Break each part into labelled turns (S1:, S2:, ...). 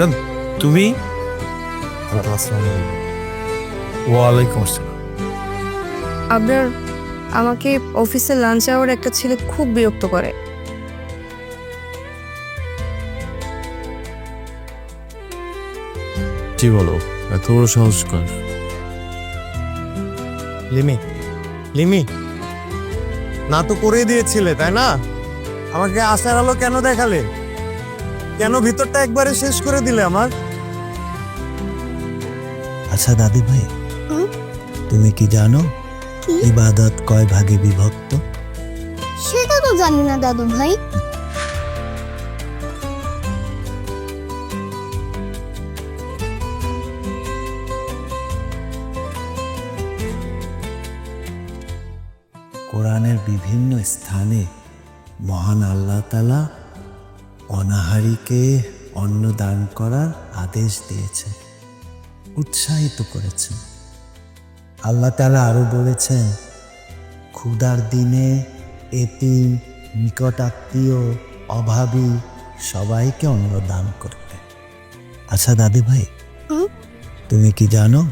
S1: ইমরান তুমি? ওয়ালাইকুম আসসালাম।
S2: আপনার আমাকে অফিসে লাঞ্চ আওয়ার একটা ছেলে খুব বিরক্ত করে।
S1: কি বলো? এত বড় সাহস কর?
S3: লিমি লিমি। না তো করে দিয়েছিলে তাই না? আমাকে আশার আলো কেন দেখালে? কেন ভিতরটা একবারে শেষ করে দিলে আমার?
S4: আচ্ছা দাদি ভাই তুমি কি জানো ইবাদত কয় ভাগে বিভক্ত?
S2: সেটা তো জানি না দাদু ভাই
S4: কোরআনের বিভিন্ন স্থানে মহান আল্লাহ তালা অনাহারীকে অন্ন দান করার আদেশ দিয়েছে উৎসাহিত করেছে। আল্লাহ তালা আরও বলেছেন ক্ষুধার দিনে এতিম নিকটাত্মীয় অভাবী সবাইকে অন্ন দান করতে আচ্ছা দাদি ভাই তুমি কি জানো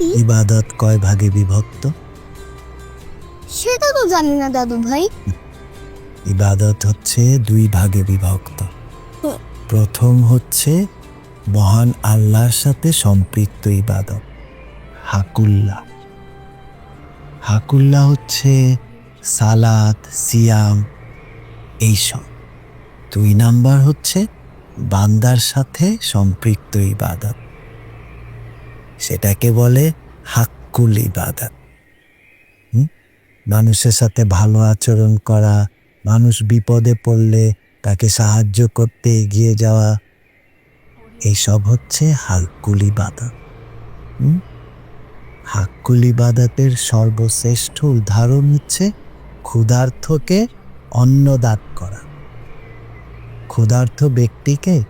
S4: ইবাদত কয় ভাগে বিভক্ত?
S2: সেটা তো জানি না দাদু ভাই।
S4: ইবাদত হচ্ছে দুই ভাগে বিভক্ত। প্রথম হচ্ছে মহান আল্লাহর সাথে সম্পৃক্ত ইবাদত হাকুল্লা হাকুল্লা হচ্ছে সালাত, সিয়াম, এইসব। দুই নাম্বার হচ্ছে বান্দার সাথে সম্পৃক্ত ইবাদত। সেটাকে বলে হাক্কুল ইবাদত? মানুষের সাথে ভালো আচরণ করা, মানুষ বিপদে পড়লে তাকে সাহায্য করতে এগিয়ে যাওয়া এইসব হচ্ছে হাক্কুলি বাদাত হাক্কুলি বাদাতের সর্বশ্রেষ্ঠ উদাহরণ হচ্ছে ক্ষুধার্থকে অন্নদান করা। ক্ষুধার্থ ব্যক্তিকে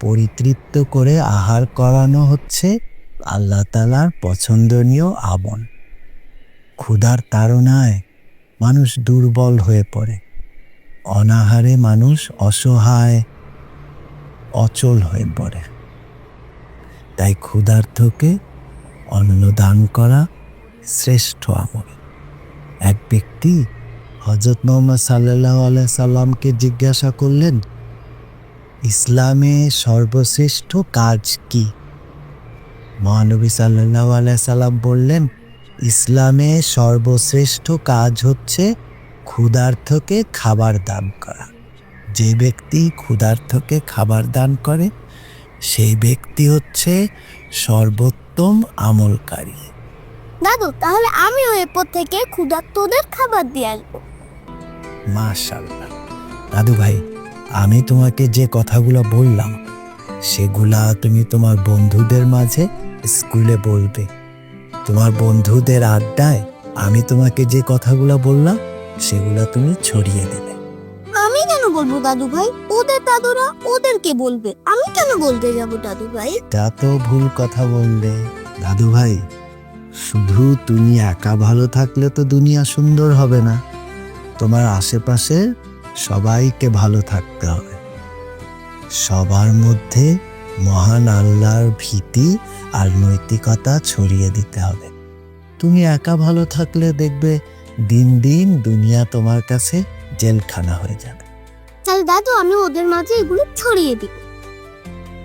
S4: পরিতৃপ্ত করে আহার করানো হচ্ছে আল্লাহ তালার পছন্দনীয় আবন ক্ষুধার তাড়নায় মানুষ দুর্বল হয়ে পড়ে। অনাহারে মানুষ অসহায়, অচল হয়ে পড়ে। তাই ক্ষুধার্থকে অন্ন দান করা শ্রেষ্ঠ আমল। এক ব্যক্তি হজরত মোহাম্মদ সাল্লাহ সাল্লামকে জিজ্ঞাসা করলেন, ইসলামে সর্বশ্রেষ্ঠ কাজ কি? মহানবী সাল্লাহ সাল্লাম বললেন, ইসলামে সর্বশ্রেষ্ঠ কাজ হচ্ছে ক্ষুধার্থকে খাবার দান করা। যে ব্যক্তি ক্ষুধার্থকে খাবার দান করে সেই ব্যক্তি হচ্ছে সর্বোত্তম আমলকারী।
S2: দাদু তাহলে আমিও এরপর থেকে ক্ষুধার্তদের খাবার দিয়ে আসব।
S4: মাশাল্লাহ দাদু ভাই আমি তোমাকে যে কথাগুলো বললাম সেগুলা তুমি তোমার বন্ধুদের মাঝে স্কুলে বলবে। তোমার বন্ধুদের আড্ডায় আমি তোমাকে যে কথাগুলো বললাম সেগুলা তুমি ছড়িয়ে দেবে।
S2: আমি কেন বলব দাদু ভাই? ওদের দাদুরা ওদেরকে বলবে। আমি কেন বলতে যাব দাদু ভাই?
S4: তা তো ভুল কথা বললে। দাদু ভাই শুধু তুমি একা ভালো থাকলে তো দুনিয়া সুন্দর হবে না। তোমার আশেপাশে সবাইকে ভালো থাকতে হবে। সবার মধ্যে মহান আল্লাহর ভীতি আর নৈতিকতা ছড়িয়ে দিতে হবে। তুমি একা ভালো থাকলে দেখবে দিন দিন দুনিয়া তোমার কাছে জেলখানা হয়ে যাবে।
S2: তাহলে দাদু আমি ওদের মাঝে এগুলো ছড়িয়ে দিব।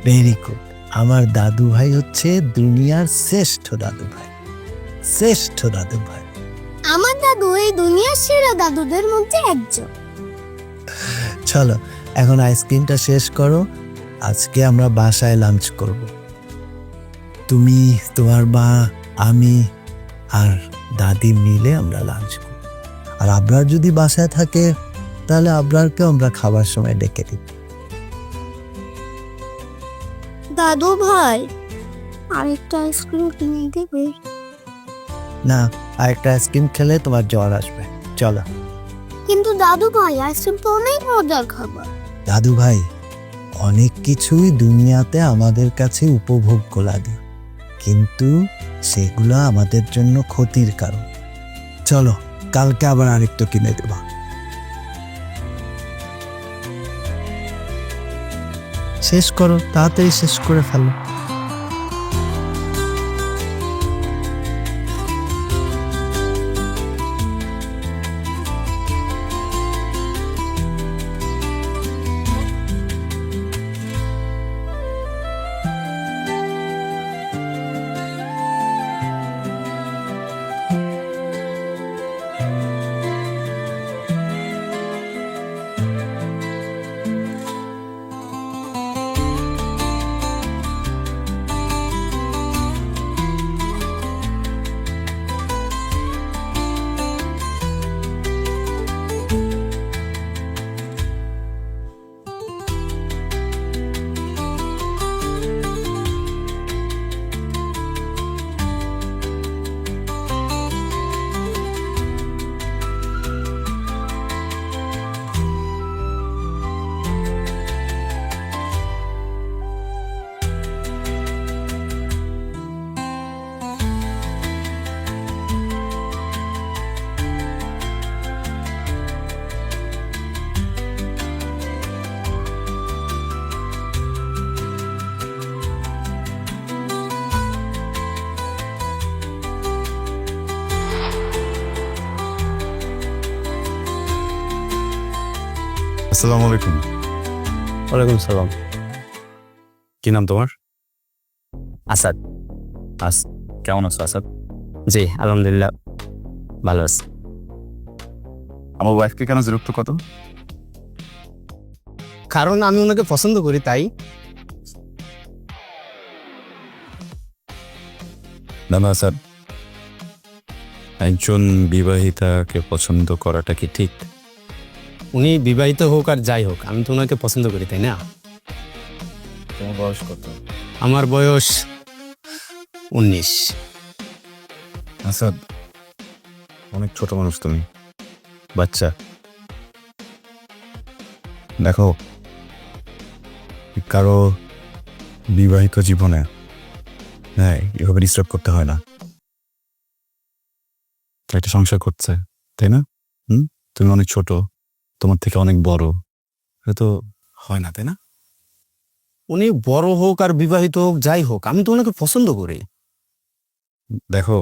S4: ভেরি গুড আমার দাদু ভাই হচ্ছে দুনিয়ার শ্রেষ্ঠ দাদু ভাই। শ্রেষ্ঠ দাদু ভাই।
S2: আমার দাদু এই দুনিয়ার সেরা দাদুদের মধ্যে একজন।
S4: চলো এখন আইসক্রিমটা শেষ করো। আজকে আমরা বাসায় লাঞ্চ করব। তুমি তোমার মা আমি আর দাদি মিলে আমরা লাঞ্চ করব আর আবরার যদি বাসায় থাকে তাহলে আবরারকে আমরা খাবার সময় ডেকে দিই।
S2: দাদু ভাই আরেকটা আইসক্রিম কিনে দেবে?
S4: না আরেকটা আইসক্রিম খেলে তোমার জ্বর আসবে। চলো।
S2: কিন্তু দাদু ভাই আইসক্রিম তো অনেক মজার খাবার।
S4: দাদু ভাই অনেক কিছুই দুনিয়াতে আমাদের কাছে উপভোগ্য লাগে কিন্তু সেগুলো আমাদের জন্য ক্ষতির কারণ। চলো। কালকে আবার আরেকটু কিনে দেবা। শেষ করো তাড়াতাড়ি শেষ করে ফেলো।
S1: আসসালামু আলাইকুম।
S5: ওয়ালাইকুম সালাম।
S1: কি নাম তোমার?
S5: আসাদ।
S1: আস কেমন আছো আসাদ?
S5: জি আলহামদুলিল্লাহ ভালো আছি।
S1: আমার ওয়াইফকে কেন বিরক্ত কত
S5: কারণ আমি ওনাকে পছন্দ করি তাই।
S1: না না আসাদ। একজন বিবাহিতাকে পছন্দ করাটা কি ঠিক?
S5: উনি বিবাহিত হোক আর যাই হোক আমি তো ওনাকে পছন্দ করি তাই না?
S1: তোমার বয়স কত?
S5: আমার বয়স উনিশ।
S1: আসাদ অনেক ছোট মানুষ তুমি বাচ্চা। দেখো কারও বিবাহিত জীবনে হ্যাঁ এভাবে ডিস্টার্ব করতে হয় না। একটা সংসার করছে তাই না? হুম? তুমি অনেক ছোট। তোমার থেকে অনেক বড়। তো হয় না তাই না?
S5: উনি বড় হোক আর বিবাহিত হোক যাই হোক আমি তো ওনাকে পছন্দ করি।
S1: দেখো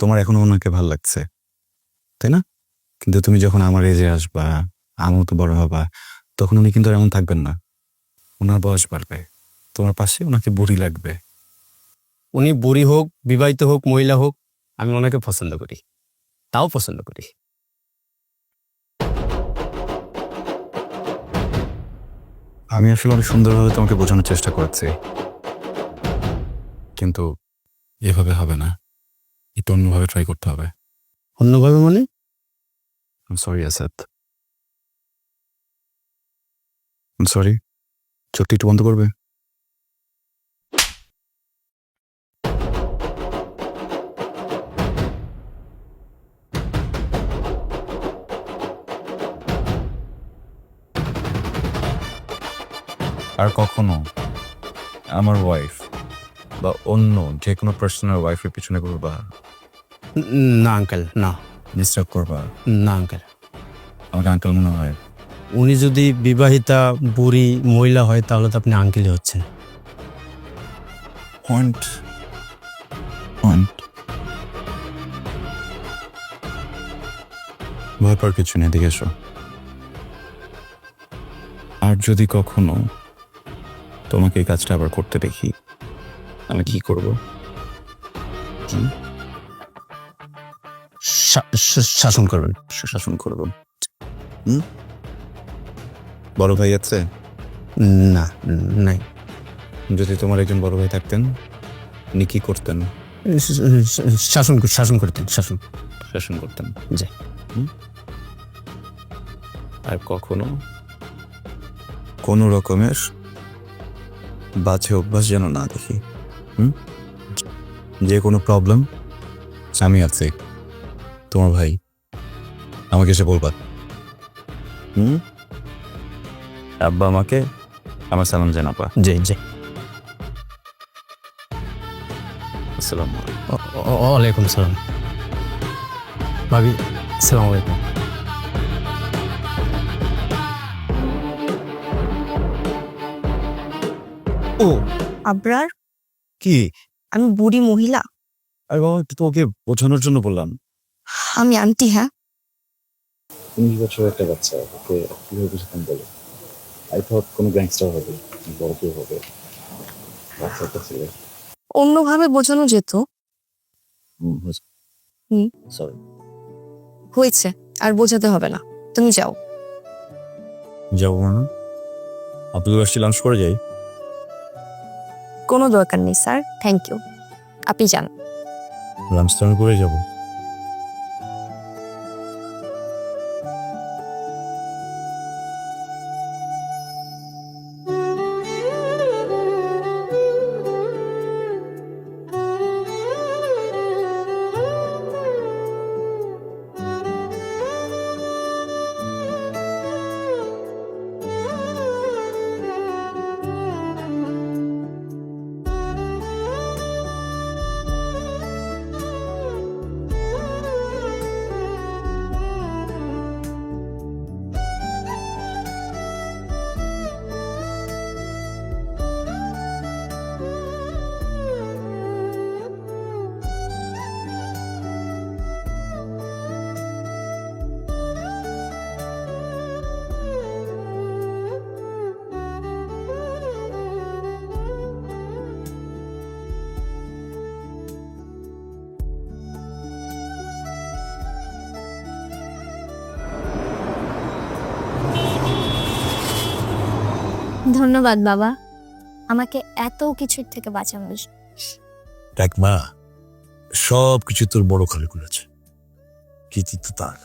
S1: তোমার এখনও ওনাকে ভালো লাগছে তাই না? কিন্তু তুমি যখন আমার এজে আসবা আমার তো বড় হবা তখন উনি কিন্তু এমন থাকবেন না। ওনার বয়স বাড়বে তোমার পাশে ওনাকে বুড়ি লাগবে।
S5: উনি বুড়ি হোক বিবাহিত হোক মহিলা হোক আমি ওনাকে পছন্দ করি। তাও পছন্দ করি।
S1: আমি আসলে অনেক সুন্দরভাবে তোমাকে বোঝানোর চেষ্টা করছি। কিন্তু এভাবে হবে না। একটু অন্যভাবে ট্রাই করতে হবে।
S5: অন্যভাবে মানে?
S1: সরি আসাদ সরি চোখটি একটু বন্ধ করবে? আর কখনো আমার ওয়াইফ বা অন্য যে কোনো পার্সোনাল ওয়াইফের পিছনে করবা
S5: না আঙ্কেল না।
S1: ডিস্টার্ব করবা?
S5: না আঙ্কেল
S1: আমাকে আঙ্কেল মনে হয়।
S5: উনি যদি বিবাহিতা বুড়ি মহিলা হয় তাহলে তো আপনি আঙ্কেলই হচ্ছেন।
S1: পয়েন্ট পয়েন্ট ভয় পাওয়ার কিছু নেই দেখে আর যদি কখনো তোমাকে এই কাজটা আবার করতে দেখি। আমি কি করব? কি?
S5: শাসন করবেন।
S1: শাসন করব। হুম? বড় ভাই আছে?
S5: না নাই।
S1: যদি তোমার একজন বড় ভাই থাকতেন উনি কি করতেন?
S5: শাসন শাসন করতেন শাসন।
S1: শাসন করতেন?
S5: জি।
S1: আর কখনো? কোনো রকমের বাজে অভ্যাস যেন না দেখি। হুম? যে কোনো প্রবলেম আমি আছি। তোমার ভাই? আমাকে এসে বলবা। হুম? আব্বা আমাকে আমার সালাম জানাবা।
S5: জি জি।
S1: আসসালামু আলাইকুম।
S5: ও- ও- ওয়ালাইকুম সালাম। ভাবি সালাম আলাইকুম।
S3: ও।
S2: আবরার?
S3: কি?
S2: আমি বুড়ি মহিলা।
S1: আরে বাবা একটু তোমাকে বোঝানোর জন্য বললাম।
S2: আমি আন্টি হ্যাঁ।
S1: উনিশ বছর একটা বাচ্চা ওকে কীভাবে বুঝতাম বলো? আই থট কোনো গ্যাংস্টার হবে বড় কেউ হবে। বাচ্চা একটা ছেলে।
S2: অন্যভাবে বোঝানো যেত। হুম।
S1: সরি
S2: হয়েছে আর বোঝাতে হবে না। তুমি যাও।
S1: যাব না আব্দুল আসছি লাঞ্চ করে যাই।
S2: কোনো দরকার নেই স্যার। থ্যাংক ইউ আপনি যান।
S1: লাঞ্চ তো আমি করে যাব?
S2: ধন্যবাদ বাবা। আমাকে এত কিছুর থেকে বাঁচানোর
S6: দেখ মা সব কিছু তোর বড় খালু করেছে কৃতিত্ব তার?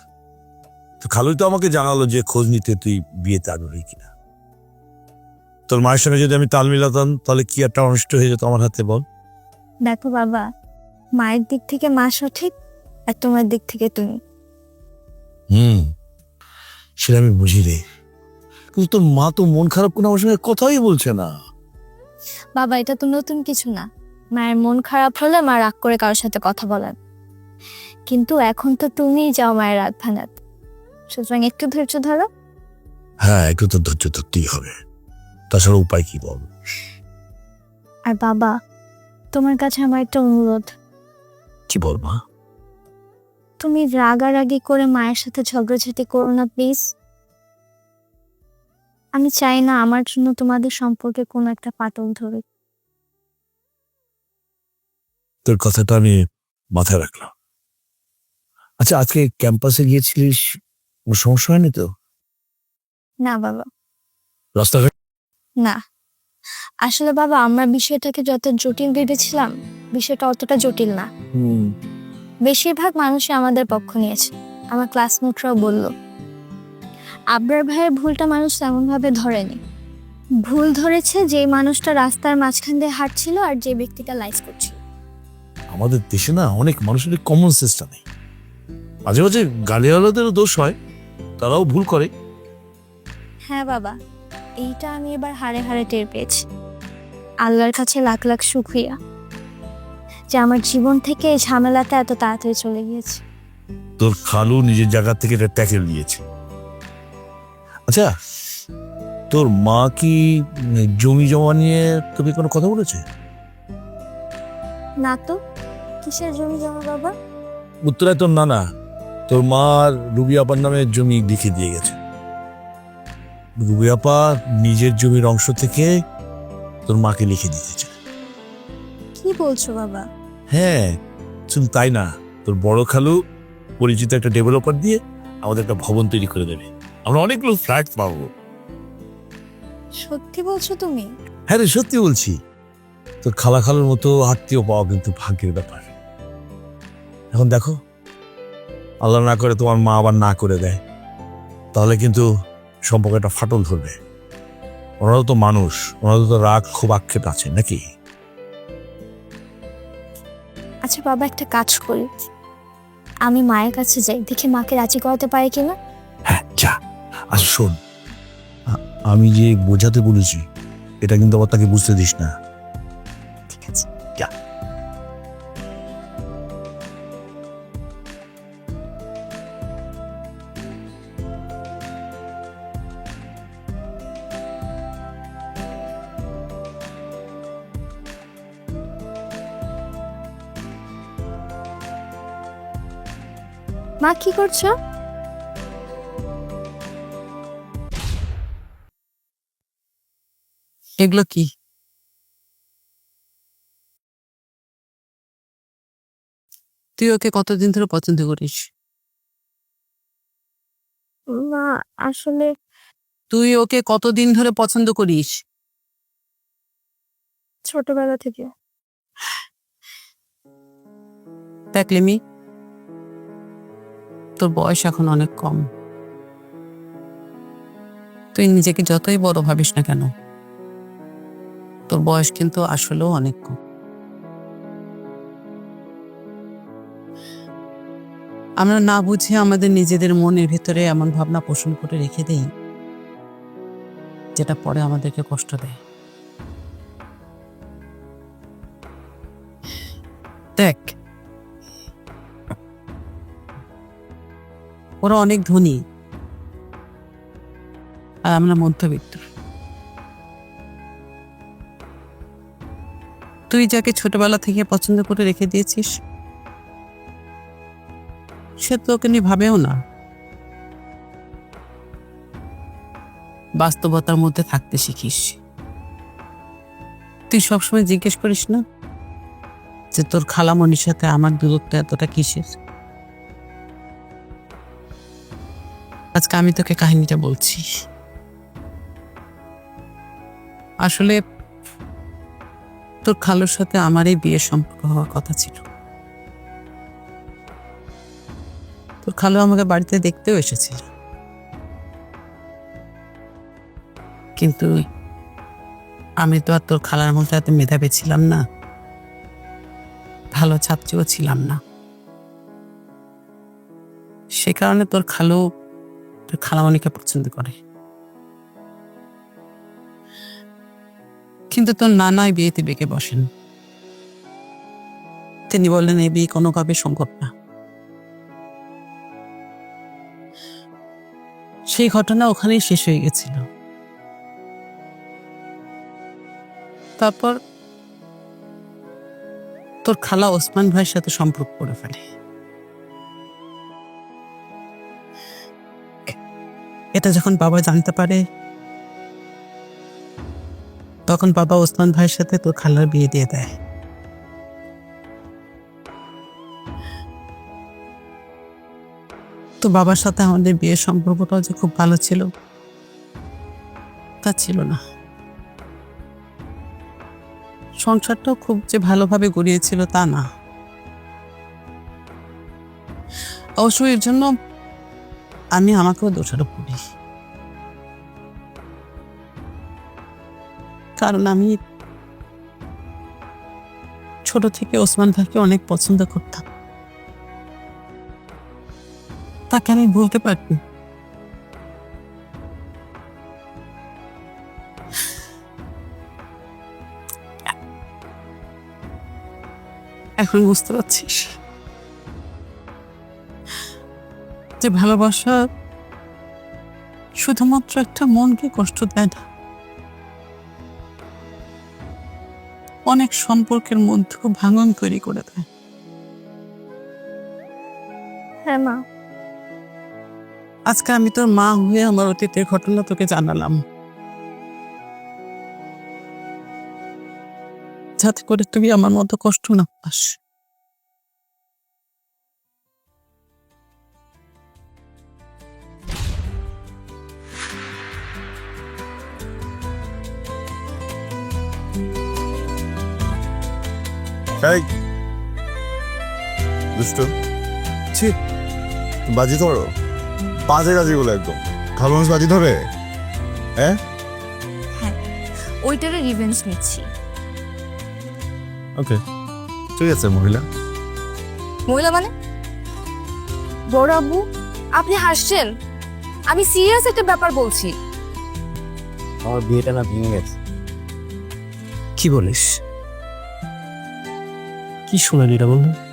S6: তো খালুই তো আমাকে জানালো যে খোঁজ নিতে তুই বিয়েতে আগ্রহী কিনা। তোর মায়ের সঙ্গে যদি আমি তাল মিলাতাম তাহলে কি একটা অনুষ্ঠিত হয়ে যেত আমার হাতে বল?
S2: দেখো বাবা মায়ের দিক থেকে মা সঠিক আর তোমার দিক থেকে তুমি।
S6: হুম সেটা আমি বুঝি রে। কিন্তু তোর মা তো মন খারাপ করে আমার সঙ্গে কথাই বলছে না।
S2: বাবা এটা তো নতুন কিছু না। মায়ের মন খারাপ হলে মা রাগ করে কারোর সাথে কথা বলেন। কিন্তু এখন তো তুমিই যাও মায়ের রাগ ভাঙাতে সুতরাং একটু ধৈর্য ধরো।
S6: হ্যাঁ একটু তো ধৈর্য ধরতেই হবে। তাছাড়া উপায় কি বল?
S2: আর বাবা তোমার কাছে আমার একটা অনুরোধ।
S6: কি বল মা?
S2: তুমি রাগারাগি করে মায়ের সাথে ঝগড়াঝাটি করো না প্লিজ। আমি চাই না আমার জন্য তোমাদের সম্পর্কে কোনো একটা পাটল ধরে
S6: তোর কথাটা আমি মাথায় রাখলাম। আচ্ছা আজকে ক্যাম্পাসে গিয়েছিলিস? কোনো সমস্যা হয়নি তো?
S2: না বাবা।
S6: রাস্তাঘাট?
S2: না। আসলে বাবা আমরা বিষয়টাকে যত জটিল ভেবেছিলাম বিষয়টা অতটা জটিল না। বেশিরভাগ মানুষই আমাদের পক্ষ নিয়েছে। আমার ক্লাসমেটরাও বলল। আবরার ভাইয়ের ভুলটা মানুষ তেমনভাবে ধরেনি। ভুল ধরেছে যে মানুষটা রাস্তার মাঝখান দিয়ে হাঁটছিল আর যে ব্যক্তিটা লাইস করছিল।
S6: আমাদের দেশে না অনেক মানুষের কমন সেন্সটা নেই। মাঝে মাঝে গালিওয়ালাদেরও দোষ হয় তারাও ভুল করে।
S2: হ্যাঁ বাবা এইটা আমি এবার হাড়ে হাড়ে টের পেয়েছি। আল্লাহর কাছে লাখ লাখ শুক্রিয়া যে আমার জীবন থেকে এই ঝামেলাটা এত তাড়াতাড়ি চলে গিয়েছে।
S6: তোর খালু নিজের জায়গা থেকে এটা ট্যাকেল নিয়েছে। আচ্ছা তোর মা কি জমি জমা নিয়ে তোকে কোনো কথা বলেছে?
S2: না তো কিসের জমি জমা বাবা?
S6: উত্তরায় তোর নানা তোর মা রুবি আপার নামে জমি লিখে দিয়ে গেছে। রুবি আপা নিজের জমির অংশ থেকে তোর মাকে লিখে দিতে চায়
S2: কি বলছো বাবা?
S6: হ্যাঁ শুধু তাই না তোর বড় খালু পরিচিত একটা ডেভেলপার দিয়ে আমাদের একটা ভবন তৈরি করে দেবে। আমরা অনেকগুলো ফ্ল্যাট পাবো।
S2: সত্যি বলছো তুমি?
S6: হ্যাঁ রে সত্যি বলছি। তোর খালা খালার মতো আত্মীয় পাওয়া কিন্তু ভাগ্যের ব্যাপার। এখন দেখো আল্লাহ না করে তোমার মা আবার না করে দেয়। তাহলে কিন্তু সম্পর্কে একটা ফাটল ধরবে। ওনারও তো মানুষ ওনারও তো রাগ খুব আক্ষেপ আছে নাকি?
S2: আচ্ছা বাবা একটা কাজ করি। আমি মায়ের কাছে যাই দেখি মাকে রাজি করাতে পারে কিনা।
S6: হ্যাঁ যা। আর শোন। আমি যে বোঝাতে বলেছি এটা কিন্তু আবার তাকে বুঝতে দিস না।
S2: ঠিক আছে। মা কি করছ?
S7: এগুলো কি? তুই ওকে কতদিন ধরে পছন্দ করিস?
S2: মা আসলে
S7: তুই ওকে কতদিন ধরে পছন্দ করিস?
S2: ছোটবেলা থেকে।
S7: দেখ লিমি তোর বয়স এখন অনেক কম। তুই নিজেকে যতই বড় ভাবিস না কেন তোর বয়স কিন্তু আসলেও অনেক কম। আমরা না বুঝে আমাদের নিজেদের মনের ভিতরে এমন ভাবনা পোষণ করে রেখে দেই, যেটা পরে আমাদেরকে কষ্ট দেয়। দেখ, ওরা অনেক ধনী। আর আমরা মধ্যবিত্ত। তুই যাকে ছোটবেলা থেকে পছন্দ করে রেখে দিয়েছিস, সে তো ওকে নিয়ে ভাবেও না। বাস্তবতার মধ্যে থাকতে শিখিস। তুই সবসময় জিজ্ঞেস করিস না যে তোর খালামণির সাথে আমার দূরত্ব এতটা কিসের? আজকে আমি তোকে কাহিনীটা বলছি। আসলে তোর খালুর সাথে আমার এই বিয়ের সম্পর্ক হওয়ার কথা ছিল। তোর খালু আমাকে বাড়িতে দেখতেও এসেছিল। কিন্তু আমি তো আর তোর খালার মতো এত মেধাবী ছিলাম না। ভালো ছাত্রীও ছিলাম না। সে কারণে তোর খালু তোর খালামণিকে পছন্দ করে। কিন্তু তোর নানাই বিয়েতে বেঁকে বসেন। তিনি বললেন এই বিয়ে কোনোভাবে সম্ভব না। সেই ঘটনা ওখানেই শেষ হয়ে গেছিল। তারপর তোর খালা ওসমান ভাইয়ের সাথে সম্পর্ক করে ফেলে। এটা যখন বাবা জানতে পারে তখন বাবা ওসমান ভাইয়ের সাথে তোর খালার বিয়ে দিয়ে দেয়। তো বাবার সাথে আমাদের বিয়ের সম্পর্কটাও যে খুব ভালো ছিল, তা ছিল না। সংসারটাও খুব যে ভালোভাবে গড়িয়েছিল তা না। অবশ্য এর জন্য আমি আমাকেও দোষারোপ করি। কারণ আমি ছোট থেকে ওসমান ভাইকে অনেক পছন্দ করতাম। তাকে আমি বলতে পারি এখন বুঝতে পারছিস যে ভালোবাসা শুধুমাত্র একটা মনকে কষ্ট দেয় না। অনেক সম্পর্কের মধ্যেও ভাঙন তৈরি করে দেয়।
S2: হ্যাঁ মা।
S7: আজকে আমি তোর মা হয়ে আমার অতীতের ঘটনা তোকে জানালাম। যাতে করে তুমি আমার মতো কষ্ট না পাস।
S3: এই দুষ্ট। ছি। বাজি ধরো। বাজে গাজি বলে একদম। খালো মানুষ বাজি ধরে? হ্যাঁ
S2: ওইটারে রিভেঞ্জ নিচ্ছি।
S3: ওকে। ঠিক আছে মহিলা।
S2: মহিলা মানে? বড় আব্বু আপনি হাসছেন। আমি সিরিয়াস একটা ব্যাপার বলছি।
S5: আমার বিয়েটা না ভেঙে গেছে।
S8: কি বলিস? কি শোনালি রা বন্ধু?